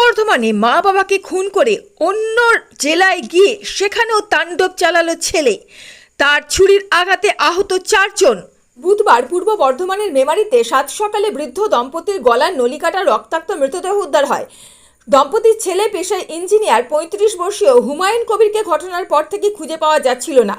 বর্ধমানে মা বাবাকে খুন করে অন্য জেলায় গিয়ে সেখানেও তাণ্ডব চালালো ছেলে। তার ছুরির আঘাতে আহত চারজন। বুধবার পূর্ব বর্ধমানের মেমারিতে সাত সকালে বৃদ্ধ দম্পতির গলার নলিকাটা রক্তাক্ত মৃতদেহ উদ্ধার হয়। দম্পতির ছেলে পেশায় ইঞ্জিনিয়ার, পঁয়ত্রিশ বর্ষীয় হুমায়ুন কবিরকে ঘটনার পর থেকে খুঁজে পাওয়া যাচ্ছিল না।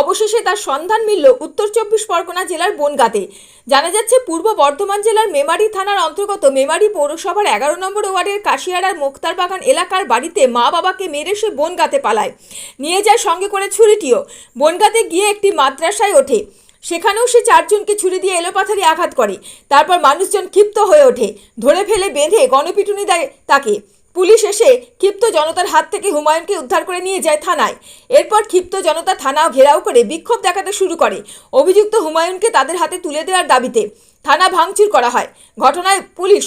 অবশেষে তার সন্ধান মিলল উত্তর চব্বিশ পরগনা জেলার বনগাঁতে। জানা যাচ্ছে, পূর্ব বর্ধমান জেলার মেমারি থানার অন্তর্গত মেমারি পৌরসভার এগারো নম্বর ওয়ার্ডের কাশিয়াড়ার মুক্তার বাগান এলাকার বাড়িতে মা বাবাকে মেরে সে বনগাঁতে পালায়। নিয়ে যায় সঙ্গে করে ছুরিটিও। বনগাঁতে গিয়ে একটি মাদ্রাসায় ওঠে। সেখানেও সে চারজনকে ছুরি দিয়ে এলোপাথারি আঘাত করে। তারপর মানুষজন ক্ষিপ্ত হয়ে ওঠে। ধরে ফেলে বেঁধে গণপিটুনি দেয় তাকে। পুলিশ এসে ক্ষিপ্ত জনতার হাত থেকে হুমায়ুনকে উদ্ধার করে নিয়ে যায় থানায়। এরপর ক্ষিপ্ত জনতা থানা ঘেরাও করে বিক্ষোভ দেখাতে শুরু করে। অভিযুক্ত হুমায়ুনকে তাদের হাতে তুলে দেওয়ার দাবিতে থানা ভাঙচুর করা হয়। ঘটনায় পুলিশ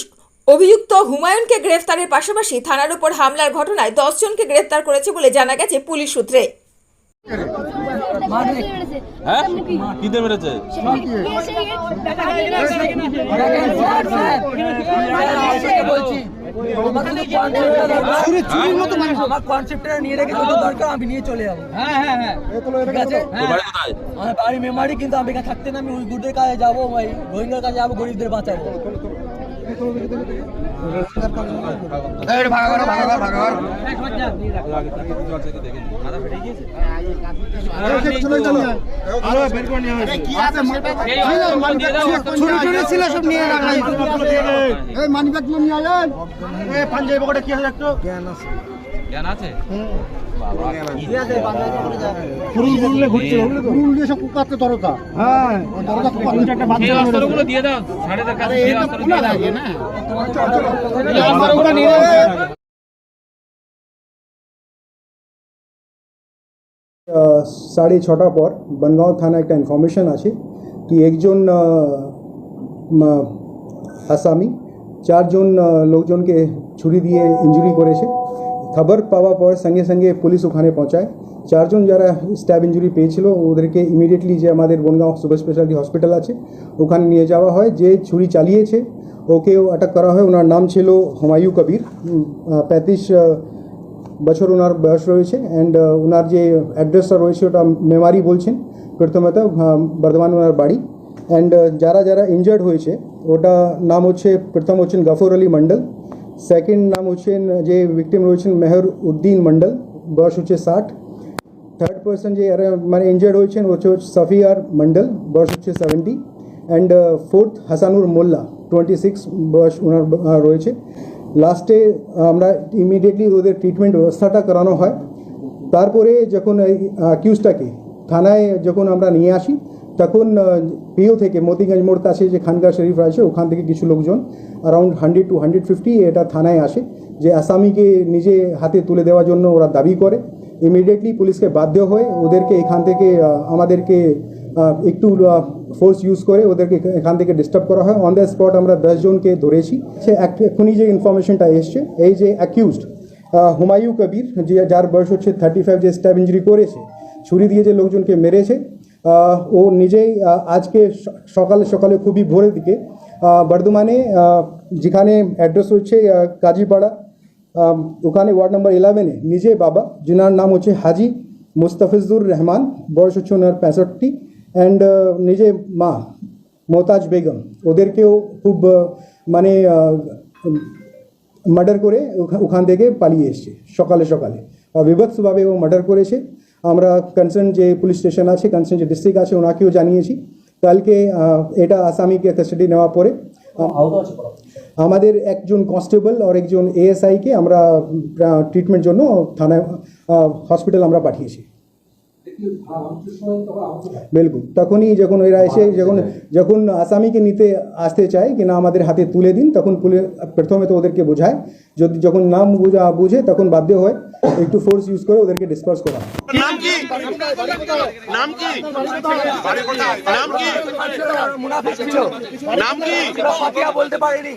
অভিযুক্ত হুমায়ুনকে গ্রেফতারের পাশাপাশি থানার উপর হামলার ঘটনায় দশজনকে গ্রেফতার করেছে বলে জানা গেছে পুলিশ সূত্রে। হ্যাঁ মেরেছে আমার কনসেপ্টটা নিয়ে রেখে যত দরকার আমি নিয়ে চলে যাব হ্যাঁ হ্যাঁ হ্যাঁ ঠিক আছে বাড়ি আমার বাড়ি মেমারি কিন্তু আমি এখানে থাকতে না আমি উইগুরদের কাছে যাব ভাই রোহিঙ্গার কাছে যাব গরিবদের বাঁচাবো জ্ঞান আছে সেই অস্ত্রগুলো দিয়ে দাও একটু? কাছে সেই নিয়ে দাও আহ, সাড়ে ছটা পর বনগাঁও থানা একটা ইনফরমেশন আছে কি একজন আসামি চারজন লোকজনকে ছুরি দিয়ে ইঞ্জুরি করেছে। খবর পাওয়া পর সঙ্গে সঙ্গে পুলিশ ওখানে পৌঁছায়। চারজন যারা স্ট্যাব ইঞ্জুরি পেয়েছিল, ওদেরকে ইমিডিয়েটলি যে আমাদের বনগাঁও সুপার স্পেশালিটি হসপিটাল আছে, ওখানে নিয়ে যাওয়া হয়। যে ছুরি চালিয়েছে, ওকেও আটক করা হয়। ওনার নাম ছিল হুমায়ু কবির। পঁয়ত্রিশ বছর ওনার বয়স রয়েছে অ্যান্ড ওনার যে অ্যাড্রেসটা রয়েছে, ওটা মেমারি বলছেন, প্রথমত বর্ধমান ওনার বাড়ি। অ্যান্ড যারা যারা ইনজার্ড হয়েছে, ওটা নাম হচ্ছে, প্রথম হচ্ছেন গফর আলী মণ্ডল। সেকেন্ড নাম হচ্ছেন যে ভিকটিম রয়েছেন মেহর উদ্দিন মণ্ডল, বয়স হচ্ছে ষাট। থার্ড পার্সন যে মানে ইনজার্ড হয়েছেন হচ্ছে সাফিয়ার মণ্ডল, বয়স হচ্ছে seventy and fourth Hasanur Molla twenty six বয়স ওনার রয়েছে। লাস্টে আমরা ইমিডিয়েটলি ওদের ট্রিটমেন্ট ব্যবস্থাটা করানো হয়। তারপরে যখন অ্যাকিউজটাকে থানায় যখন আমরা নিয়ে আসি তখন পিও থেকে মতিগঞ্জ মোড় কাছে যে খানগা শরীফ আছে, ওখান থেকে কিছু লোকজন around hundred to hundred fifty এটা থানায় আসে যে আসামিকে নিজে হাতে তুলে দেওয়ার জন্য ওরা দাবি করে। ইমিডিয়েটলি পুলিশকে বাধ্য হয়ে ওদেরকে এখান থেকে আমাদেরকে একটু ফোর্স ইউজ করে ওদেরকে এখান থেকে ডিস্টার্ব করা হয়। অন দ্য স্পট আমরা দশজনকে ধরেছি। সে এখনই যে ইনফরমেশনটা এসছে, এই যে অ্যাকিউজড হুমায়ু কবির, যে যার বয়স হচ্ছে থার্টি ফাইভ যে স্ট্যাব ইঞ্জুরি করেছে, ছুরি দিয়ে যে লোকজনকে মেরেছে ও নিজেই আজকে সকালে সকালে খুবই ভোরের দিকে বর্ধমানে যেখানে অ্যাড্রেস হচ্ছে কাজীপাড়া ওখানে ওয়ার্ড নাম্বার ইলেভেনে নিজে বাবা, যিনার নাম হচ্ছে হাজি মুস্তাফিজুর রহমান, বয়স হচ্ছে ওনার পঁয়ষট্টি অ্যান্ড নিজে মা মোতাজ বেগম, ওদেরকেও খুব মানে মার্ডার করে ওখা- ওখান থেকে পালিয়ে এসছে, সকালে সকালে। বিভৎসভাবে ও মার্ডার করেছে। আমরা কনসার্ন যে পুলিশ স্টেশন আছে কনসার্ন যে ডিস্ট্রিক্ট আছে ওনাকেও জানিয়েছি। কালকে এটা আসামিকে কাস্টাডি নেওয়া পরে আমাদের একজন কনস্টেবল আর একজন এএসআইকে আমরা ট্রিটমেন্ট জন্য থানায় হসপিটাল আমরা পাঠিয়েছি। বিলকুল। তখনই যখন এরা এসে যখন যখন আসামিকে নিতে আসতে চায় কি না আমাদের হাতে তুলে দিন তখন পুলিশ প্রথমে তো ওদেরকে বোঝায়। যদি যখন নাম বুঝা বুঝে তখন বাধ্য হয় একটু ফোর্স ইউজ করে ওদেরকে ডিসপার্স করা। হয়। নাম কি? নাম কি? নাম কি? নাম কি? বলতে পারিনি।